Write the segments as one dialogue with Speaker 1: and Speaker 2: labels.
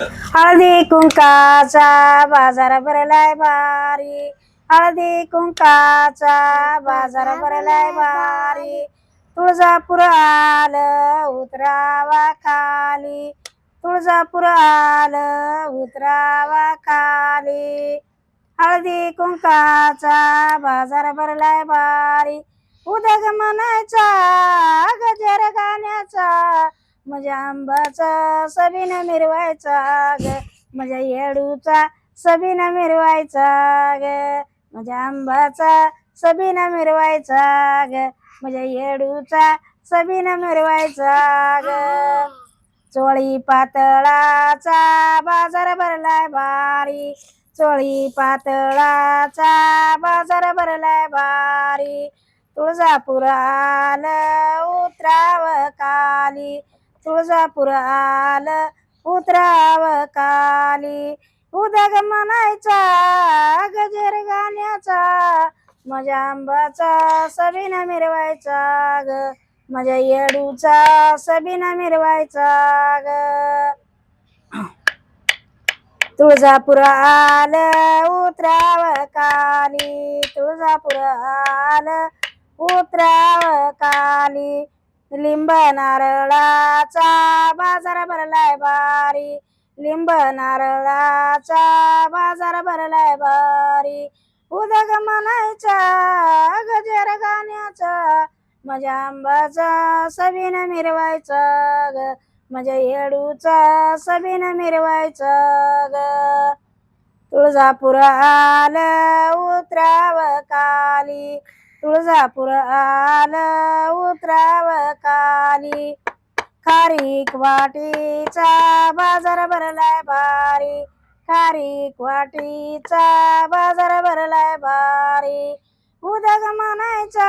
Speaker 1: हळदी कुंकाचा बाजार भरलाय भारी. हळदी कुंकाचा बाजार भरलाय भारी. तुळजापूर आलं उतरावा खाली. तुळजापूर आलं उतरावा खाली. हळदी कुंकाचा बाजार भरलाय भारी. उदग म्हणायचा गजर गाण्याचा. माझ्या आंबाचा सबीन मिरवायचा ग. माझ्या येडूचा सबीन मिरवायचा ग. माझ्या आंबाचा सबीन मिरवायचा ग. माझ्या येडूचा सबीन मिरवायचा ग. चोळी पातळाचा बाजार भरलाय भारी. चोळी पातळाचा बाजार भरलाय भारी. तुळजापूर आलं उतराव काली. तुळजापूर आलं उतराव काली. उदग म्हणायचा गजर गाण्याचा माझ्या आंबाचा सबीन मिरवायचा ग. माझ्या येडूचा सबीन मिरवायचा ग. तुळजापूर आलं उतराव काली. तुळजापूर आल उतराव काली. लिंब नारळाचा बाजार भरलाय भारी. लिंब नारळाचा बाजार भरलाय भारी. उदग म्हणायचा गजर गाण्याचा. माझ्या आंबाचा सबीन मिरवायचा ग. माझ्या येडूचा सबीन मिरवायचा ग. तुळजापूर आलं उतराव काली. तुळजापूर आलं उतराव काली खारीक वाटीचा बाजार भरलाय भारी. खारीक वाटीचा बाजार भरलाय भारी. उदग म्हणायचा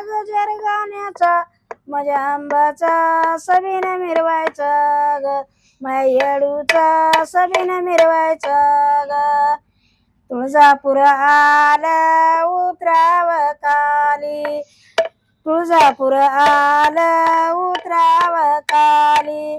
Speaker 1: गजर गाण्याचा माझ्या आंबाचा सबीन मिरवायचा ग. मायडूचा येडूचा सबीन मिरवायचा ग. तुळजापूर आलं उतराव काली तुळजापूर आलं उतराव काली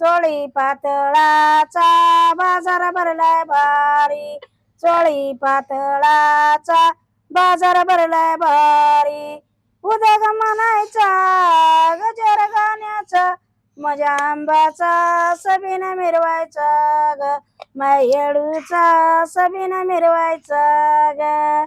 Speaker 1: चोळी पातळाचा बाजार भरलाय भारी. चोळी पातळाचा बाजार भरलाय भारी. उदग म्हणायचा गजर गाण्याचा माझ्या आंबाचा सबीन मिरवायचा ग. माझ्या येडूचा सबीन मिरवायचा ग.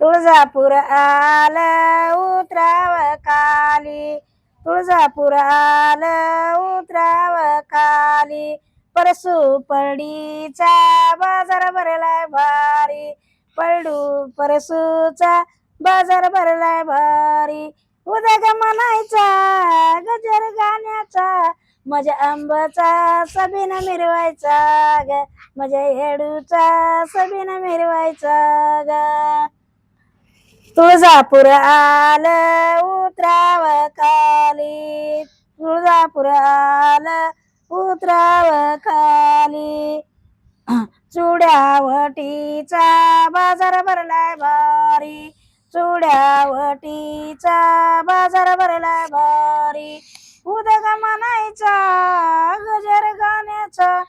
Speaker 1: तुळजापूर आलं उतराव काली. तुळजापूर आलं उतराव काली. परसू पडीचा बाजार भरलाय भारी. पडू परसूचा बाजार भरलाय भारी. उदग म्हणायचा गजर गाण्याचा माझ्या आंबाचा सबीन मिरवायचा ग. माझ्या हेडूचा सबीन मिरवायचा ग. तुळजापूर आलं उतराव काली तुळजापूर आलं उतराव खाली चुड्यावटीचा बाजार भरलाय भारी. चुड्यावटीचा बाजार भरलाय भारी. उदग म्हणायचा गजर गाण्याचा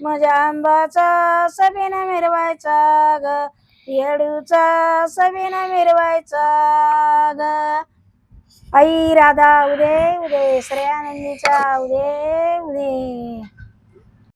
Speaker 1: माझ्या आंबाचा सबीन मिरवायचा ग येडूचा सबीन मिरवायचा ग. आई राधा उदे उदे श्रेयानंदीचा उदे उदे.